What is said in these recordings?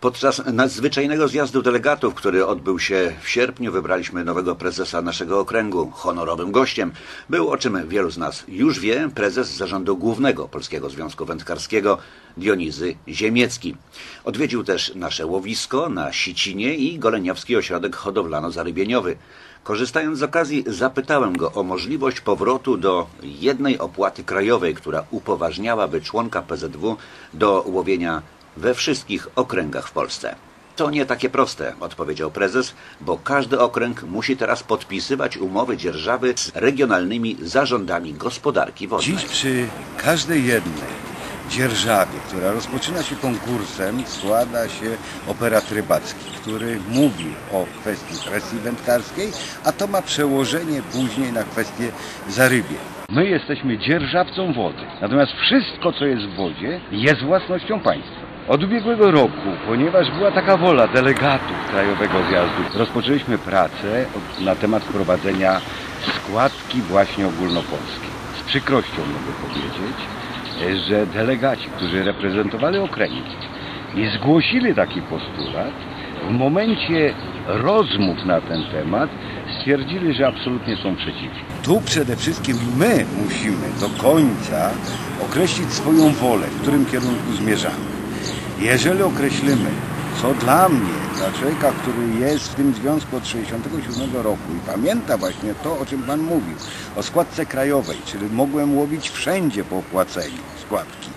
Podczas nadzwyczajnego zjazdu delegatów, który odbył się w sierpniu, wybraliśmy nowego prezesa naszego okręgu. Honorowym gościem był, o czym wielu z nas już wie, prezes zarządu głównego Polskiego Związku Wędkarskiego Dionizy Ziemiecki. Odwiedził też nasze łowisko na Sicinie i Goleniowski Ośrodek Hodowlano-Zarybieniowy. Korzystając z okazji, zapytałem go o możliwość powrotu do jednej opłaty krajowej, która upoważniałaby członka PZW do łowienia we wszystkich okręgach w Polsce. To nie takie proste, odpowiedział prezes, bo każdy okręg musi teraz podpisywać umowy dzierżawy z regionalnymi zarządami gospodarki wodnej. Dziś przy każdej jednej dzierżawie, która rozpoczyna się konkursem, składa się operat rybacki, który mówi o kwestii presji wędkarskiej, a to ma przełożenie później na kwestię zarybie. My jesteśmy dzierżawcą wody, natomiast wszystko, co jest w wodzie, jest własnością państwa. Od ubiegłego roku, ponieważ była taka wola delegatów Krajowego Zjazdu, rozpoczęliśmy pracę na temat wprowadzenia składki właśnie ogólnopolskiej. Z przykrością mogę powiedzieć, że delegaci, którzy reprezentowali okręgi i zgłosili taki postulat, w momencie rozmów na ten temat stwierdzili, że absolutnie są przeciwni. Tu przede wszystkim my musimy do końca określić swoją wolę, w którym kierunku zmierzamy. Jeżeli określimy, co dla mnie, dla człowieka, który jest w tym związku od 67 roku i pamięta właśnie to, o czym Pan mówił, o składce krajowej, czyli mogłem łowić wszędzie po opłaceniu składki.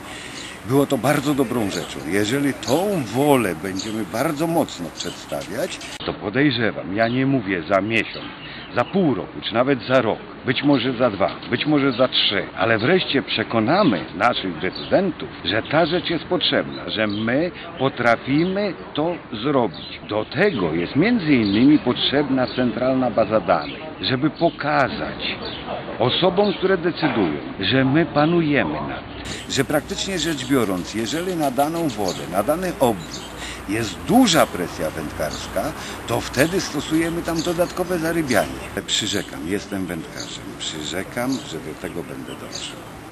Było to bardzo dobrą rzeczą. Jeżeli tą wolę będziemy bardzo mocno przedstawiać, to podejrzewam, ja nie mówię za miesiąc, za pół roku, czy nawet za rok, być może za dwa, być może za trzy, ale wreszcie przekonamy naszych decydentów, że ta rzecz jest potrzebna, że my potrafimy to zrobić. Do tego jest między innymi potrzebna centralna baza danych, żeby pokazać osobom, które decydują, że my panujemy nad tym. Że praktycznie rzecz biorąc, jeżeli na daną wodę, na dany obwód jest duża presja wędkarska, to wtedy stosujemy tam dodatkowe zarybianie. Przyrzekam, jestem wędkarzem, przyrzekam, że do tego będę dążył.